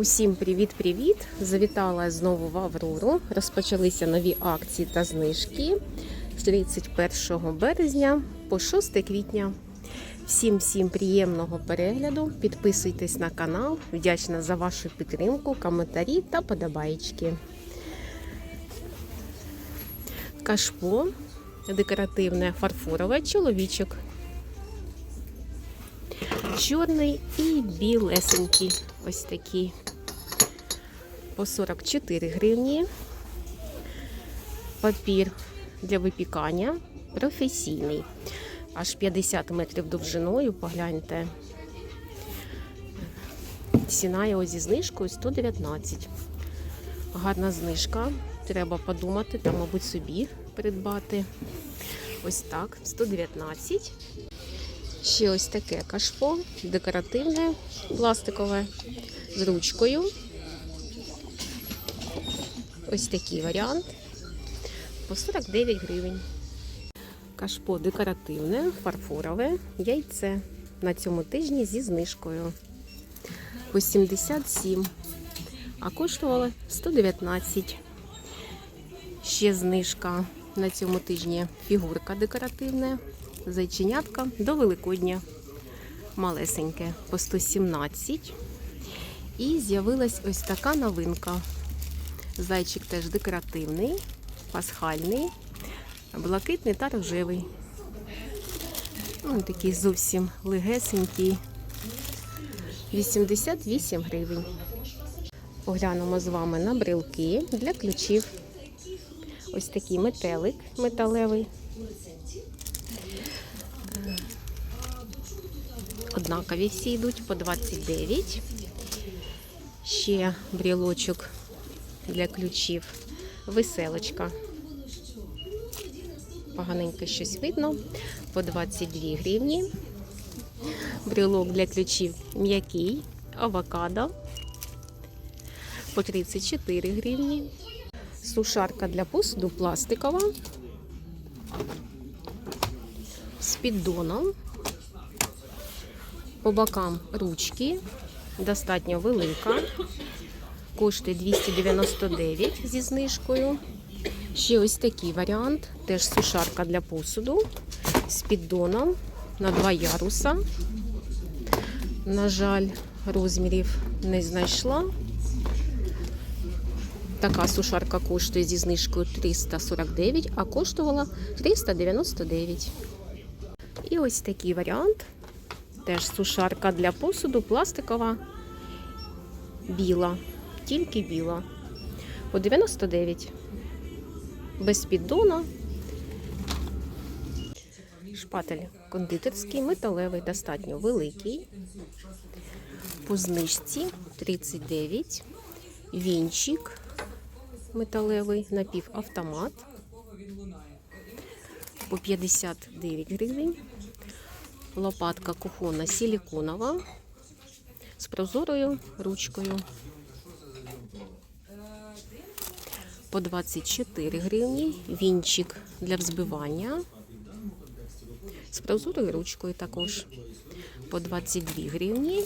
Усім привіт-привіт! Завітала знову в Аврору. Розпочалися нові акції та знижки з 31 березня по 6 квітня. Всім всім приємного перегляду. Підписуйтесь на канал. Вдячна за вашу підтримку, коментарі та подобаєчки. Кашпо декоративне фарфорове чоловічок. Чорний і білесенький. Ось такі по 44 гривні. Папір для випікання професійний. Аж 50 метрів довжиною, погляньте. Ціна його зі знижкою 119. Гарна знижка. Треба подумати, та, мабуть, собі придбати. Ось так, 119. Ще ось таке кашпо, декоративне, пластикове, з ручкою. Ось такий варіант. По 49 гривень. Кашпо декоративне, фарфорове, яйце. На цьому тижні зі знижкою. По 77. А коштувало 119. Ще знижка на цьому тижні фігурка декоративна зайченятка до Великодня. Малесеньке по 117. І з'явилась ось така новинка. Зайчик теж декоративний, пасхальний, блакитний та рожевий. Ось такий зовсім легесенький. 88 гривень. Поглянемо з вами на брелки для ключів. Ось такий метелик металевий. Однакові всі йдуть по 29. Ще брілочок для ключів. Веселочка. Поганенько щось видно. По 22 гривні. Брілок для ключів м'який. Авокадо. По 34 гривні. Сушарка для посуду пластикова. З піддоном. По бокам ручки, достатньо велика. Коштує 299 зі знижкою. Ще ось такий варіант. Теж сушарка для посуду з піддоном на два яруса. На жаль, розмірів не знайшла. Така сушарка коштує зі знижкою 349, а коштувала 399. І ось такий варіант. Теж сушарка для посуду, пластикова, біла, тільки біла. По 99. Без піддона. Шпатель кондитерський, металевий, достатньо великий. По знижці 39. Вінчик металевий, напівавтомат. По 59 гривень. Лопатка кухонна силіконова з прозорою ручкою. По 24 гривні. Вінчик для взбивання. З прозорою ручкою також. По 22 гривні.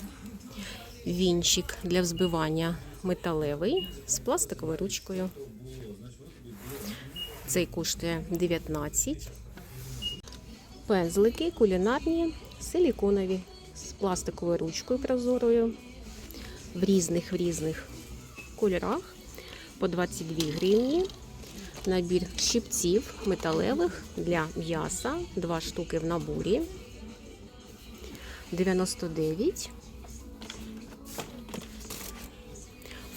Вінчик для взбивання металевий з пластиковою ручкою. Цей коштує 19 Пензлики кулінарні, силіконові, з пластиковою ручкою прозорою, в різних в різних кольорах по 22 гривні. Набір щипців металевих для м'яса, два штуки в наборі. 99.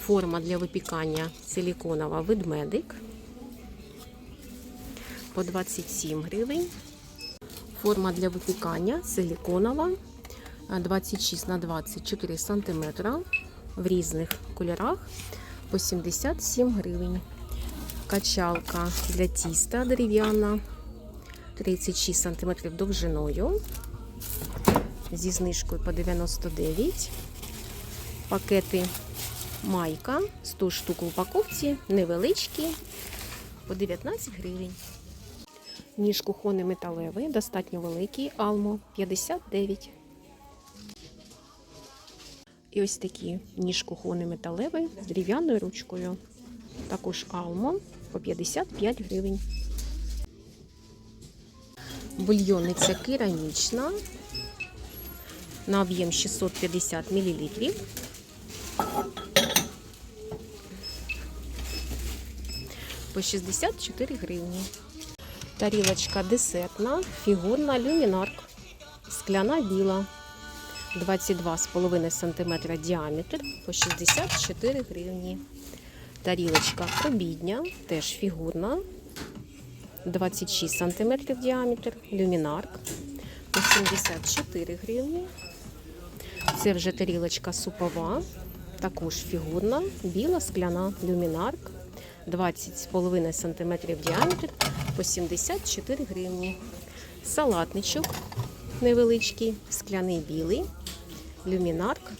Форма для випікання силіконова ведмедик по 27 гривень. Форма для випікання силіконова 26 на 24 см в різних кольорах по 77 гривень. Качалка для тіста дерев'яна 36 см довжиною. Зі знижкою по 99. Пакети майка 100 штук в упаковці, невеличкі, по 19 гривень. Ніж кухонний металевий, достатньо великий, Алмо 59. І ось такі ніж кухонний металевий з дерев'яною ручкою. Також алмо по 55 гривень. Бульйонниця керамічна на об'єм 650 мл. По 64 гривні. Тарілочка десертна, фігурна люмінарк. Скляна біла. 22,5 см діаметр по 64 гривні. Тарілочка обідня, теж фігурна. 26 см діаметр, люмінарк по 74 гривні. Це вже тарілочка супова, також фігурна, біла скляна люмінарк. 20,5 см діаметр по 74 гривні. Салатничок невеличкий, скляний білий, люмінарк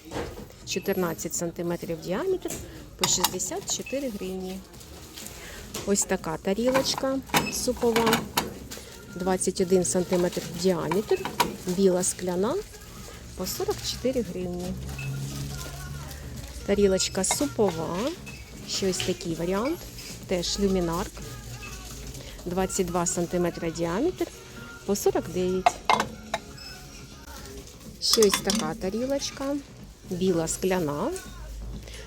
14 см діаметр по 64 гривні. Ось така тарілочка супова, 21 см діаметр, біла скляна по 44 гривні. Тарілочка супова, ще ось такий варіант, теж люмінарк, 22 см діаметр по 49 Ще ось така тарілочка, біла скляна,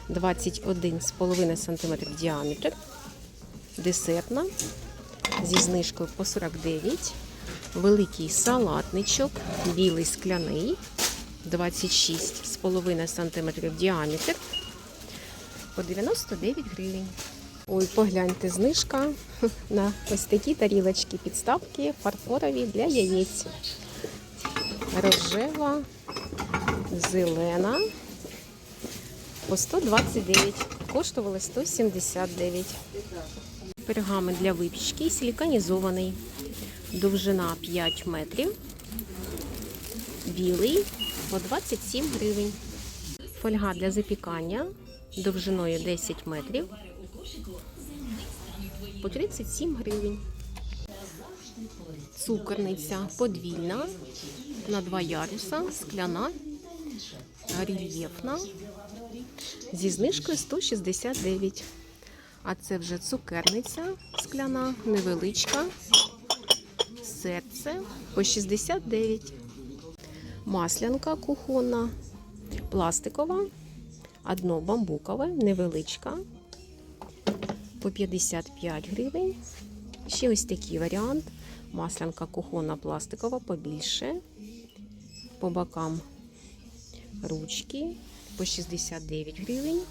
21,5 см діаметр, десертна, зі знижкою по 49 великий салатничок, білий скляний, 26,5 см діаметр, по 99 гривень. Ой, погляньте, знижка на ось такі тарілочки, підставки фарфорові для яєць. Рожева, зелена по 129, коштували 179. Пергамент для випічки силіканізований. Довжина 5 метрів. Білий по 27 гривень. Фольга для запікання довжиною 10 метрів по 37 гривень. Цукорниця подвійна на два яруса, скляна, рельєфна зі знижкою 169. А це вже цукерниця скляна, невеличка, серце по 69. Маслянка кухонна, пластикова, одно бамбукове, невеличка, по 55 гривень. Ще ось такий варіант. Маслянка кухонна пластикова побільше. По бокам ручки по 69 гривень.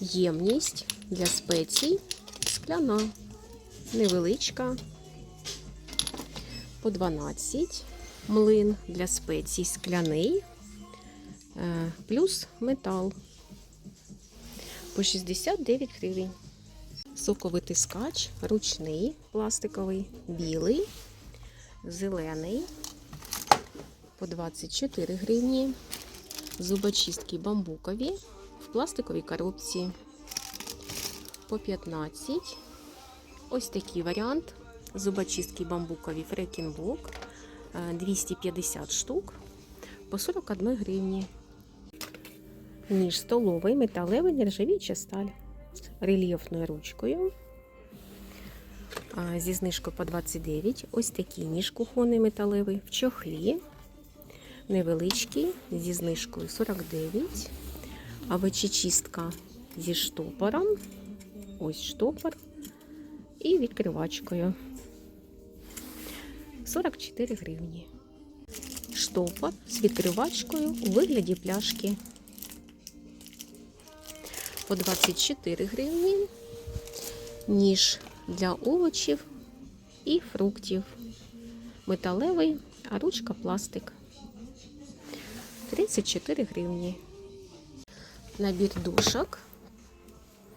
Ємність для спецій скляна, невеличка, по 12. Млин для спецій скляний, е, плюс метал по 69 гривень. Соковитискач ручний, пластиковий, білий, зелений по 24 гривні. Зубочистки бамбукові в пластиковій коробці по 15. Ось такий варіант. Зубочистки бамбукові фрекінбок 250 штук по 41 гривні. Ніж столовий, металевий, нержавіча сталь рельєфною ручкою. А, Зі знижкою по 29. Ось такий ніж кухонний металевий в чохлі. Невеличкий, зі знижкою 49. Авечечистка зі штопором. Ось штопор. І відкривачкою. 44 гривні. Штопор з відкривачкою у вигляді пляшки. По 24 гривні. Ніж для овочів і фруктів. Металевий, а ручка пластик. 34 гривні. Набір душок.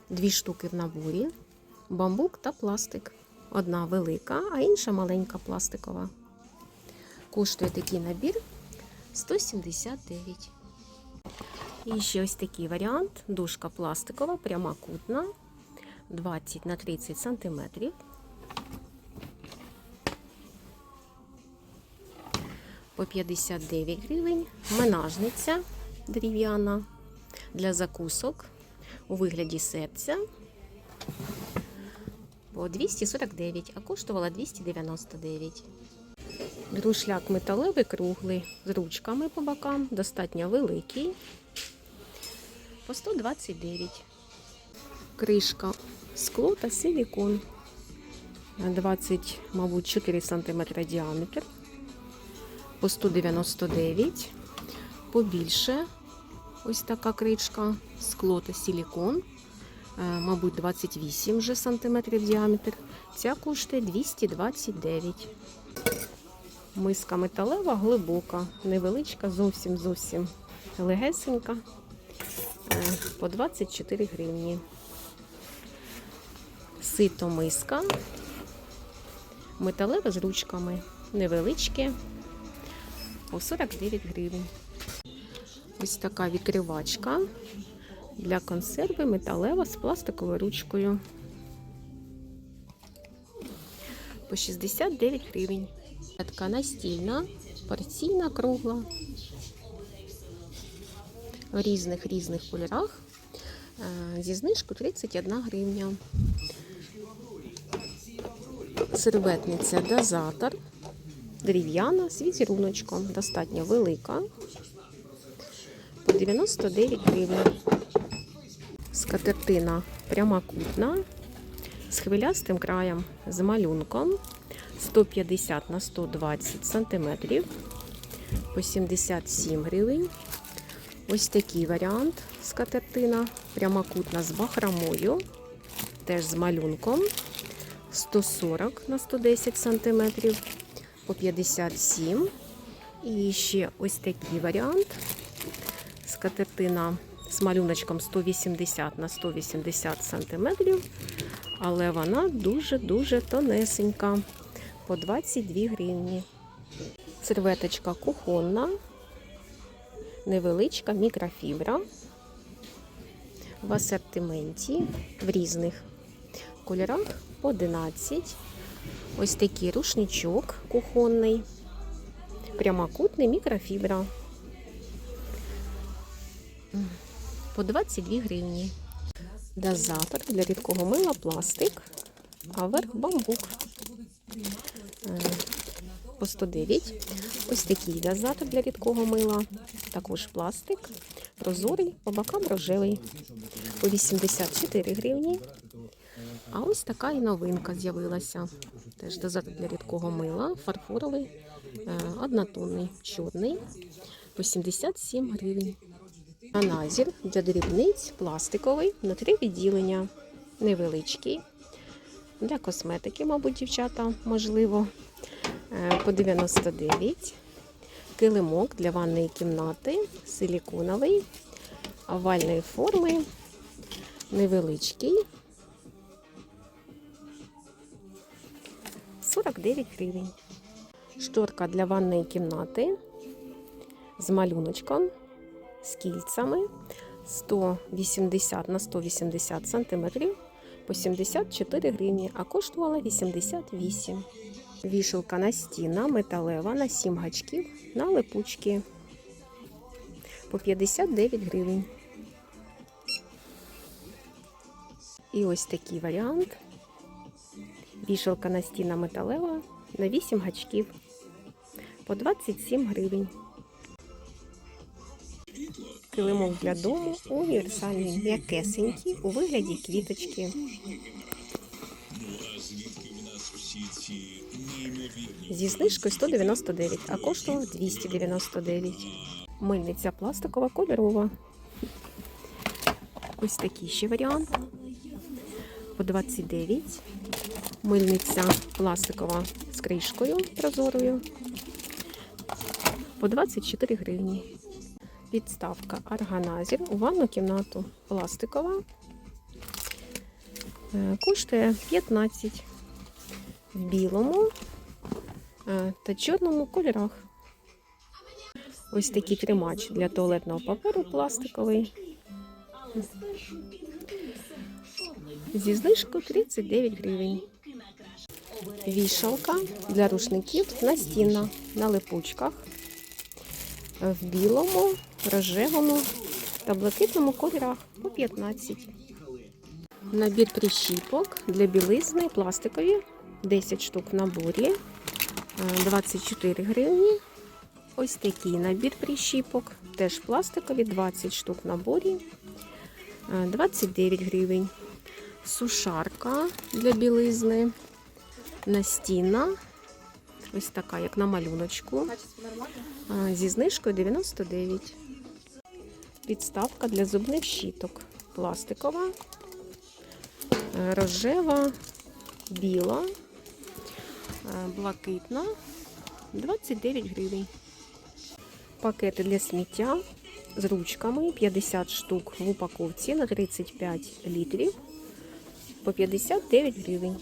Дві штуки в наборі. Бамбук та пластик. Одна велика, а інша маленька пластикова. Коштує такий набір 179. І ще ось такий варіант. Дужка пластикова, прямокутна, 20 на 30 сантиметрів. По 59 гривень. Менажниця дерев'яна для закусок у вигляді серця по 249, а коштувала 299. Друшляк металевий круглий з ручками по бокам, достатньо великий. По 129. Кришка скло та силікон. 20, мабуть, 4 см діаметр. По 199. Побільше ось така кришка, скло та силікон. Е, Мабуть, 28 вже сантиметрів діаметр. Ця коштує 229. Миска металева глибока, невеличка, зовсім зовсім легесенька. Е, По 24 гривні. Сито миска. Металеве з ручками. Невеличке. По 49 гривень. Ось така відкривачка для консерви металева з пластиковою ручкою. По 69 гривень. Така настільна, порційна, кругла. В різних різних кольорах. Е, Зі знижкою 31 гривня. Серветниця дозатор. Дерев'яна з візеруночком. Достатньо велика. По 99 гривень. Скатертина прямокутна з хвилястим краєм з малюнком 150 на 120 сантиметрів по 77 гривень. Ось такий варіант скатертина прямокутна з бахромою, теж з малюнком 140 на 110 сантиметрів по 57. І ще ось такий варіант скатертина з малюночком 180 на 180 сантиметрів, але вона дуже-дуже тонесенька, по 22 гривні. Серветочка кухонна, невеличка мікрофібра в асортименті в різних кольорах по 11. Ось такий рушничок кухонний, прямокутний мікрофібра по 22 гривні. Дозатор для рідкого мила пластик, а верх бамбук Е, по 109. Ось такий дозатор для рідкого мила. Також пластик, прозорий, по бокам рожевий. По 84 гривні. А ось така і новинка з'явилася. Теж дозатор для рідкого мила, фарфоровий, е, однотонний, чорний, по 77 гривень. Аназір для дрібниць пластиковий на три відділення. Невеличкий. Для косметики, мабуть, дівчата, можливо, Е, по 99. Килимок для ванної кімнати, силіконовий, овальної форми, невеличкий. 49 гривень. Шторка для ванної кімнати з малюночком з кільцями 180 на 180 сантиметрів по 74 гривні, а коштувала 88. Вішалка настінна металева на 7 гачків на липучки по 59 гривень. І ось такий варіант. Вішалка настінна металева на 8 гачків по 27 гривень. Килимок для дому універсальний, м'якесенький у вигляді квіточки. Зі знижкою 199, а коштувала 299. Мильниця пластикова кольорова. Ось такий ще варіант. По 29. Мильниця пластикова з кришкою прозорою. По 24 гривні. Підставка органайзер у ванну кімнату пластикова. Е, Коштує 15 в білому е, та чорному кольорах. Ось такий тримач для туалетного паперу пластиковий. Зі знижкою 39 гривень. Вішалка для рушників настінна на липучках. В білому рожевому та блакитному кольорах по 15. Набір прищіпок для білизни пластикові 10 штук в наборі е, 24 гривні. Ось такий набір прищіпок, теж пластикові 20 штук в наборі е, 29 гривень. Сушарка для білизни, настінна, ось така, як на малюночку, зі знижкою 99. Підставка для зубних щіток. Пластикова, рожева, біла, блакитна, 29 гривень. Пакети для сміття з ручками 50 штук в упаковці на 35 літрів по 59 гривень.